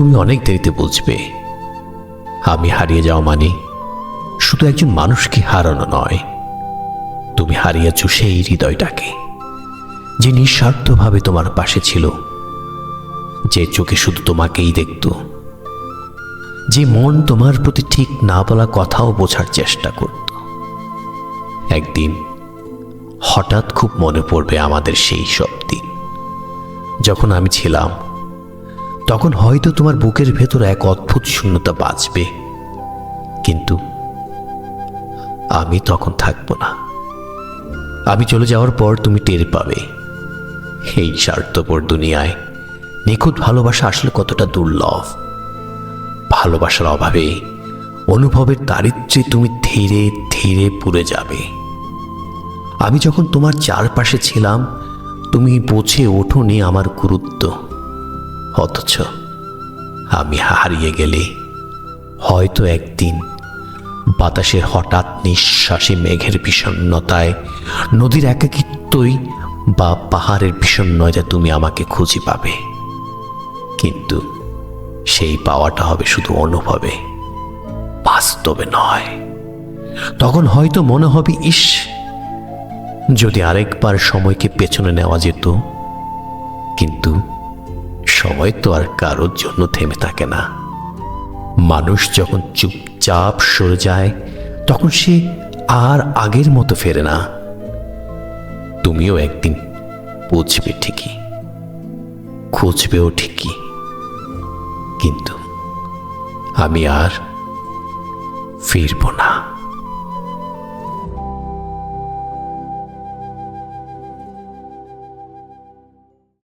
তুমি অনেক দেরিতে বুঝবে। আমি হারিয়ে যাওয়া মানে শুধু একজন মানুষকে হারানো নয়। তুমি হারিয়েছ সেই হৃদয়টাকে, যে নিঃস্বার্থভাবে তোমার পাশে ছিল, যে চোখে শুধু তোমাকেই দেখত, যে মন তোমার প্রতি ঠিক না বলা কথাও বোঝার চেষ্টা করত। একদিন হঠাৎ খুব মনে পড়বে আমাদের সেই সব দিন, যখন আমি ছিলাম তখন হয়তো তোমার বুকের ভেতর এক অদ্ভুত শূন্যতা বাঁচবে কিন্তু আমি তখন থাকব না। আমি চলে যাওয়ার পর তুমি টের পাবে। এই স্বার্থপর দুনিয়ায় নিখুঁত ভালোবাসা আসলে কতটা দুর্লভ। ভালোবাসার অভাবে, অনুভবের দারিদ্র্যে তুমি ধীরে ধীরে পুড়ে যাবে। আমি যখন তোমার চারপাশে ছিলাম, তুমি বুঝে ওঠোনি আমার গুরুত্ব। অথচ আমি হারিয়ে গেলে হয়তো একদিন বাতাসের হঠাৎ নিঃশ্বাসে মেঘের বিষণ্ণতায়, নদীর একাকিত্বই বা পাহাড়ের বিষণ্ণতায় তুমি আমাকে খুঁজে পাবে। কিন্তু সেই পাওয়াটা হবে শুধু অনুভবে, বাস্তবে নয়। তখন হয়তো মনে হবে, ইস, যদি আরেকবার সময়কে পেছনে নেওয়া যেত, কিন্তু সময় তো আর কারোর জন্য থেমে থাকে না। মানুষ যখন চুপচাপ সরে যায়, তখন সে আর আগের মতো ফেরে না। তুমিও একদিন বুঝবে ঠিকই, খুঁজবেও ঠিকই। কিন্তু আমি আর ফিরব না।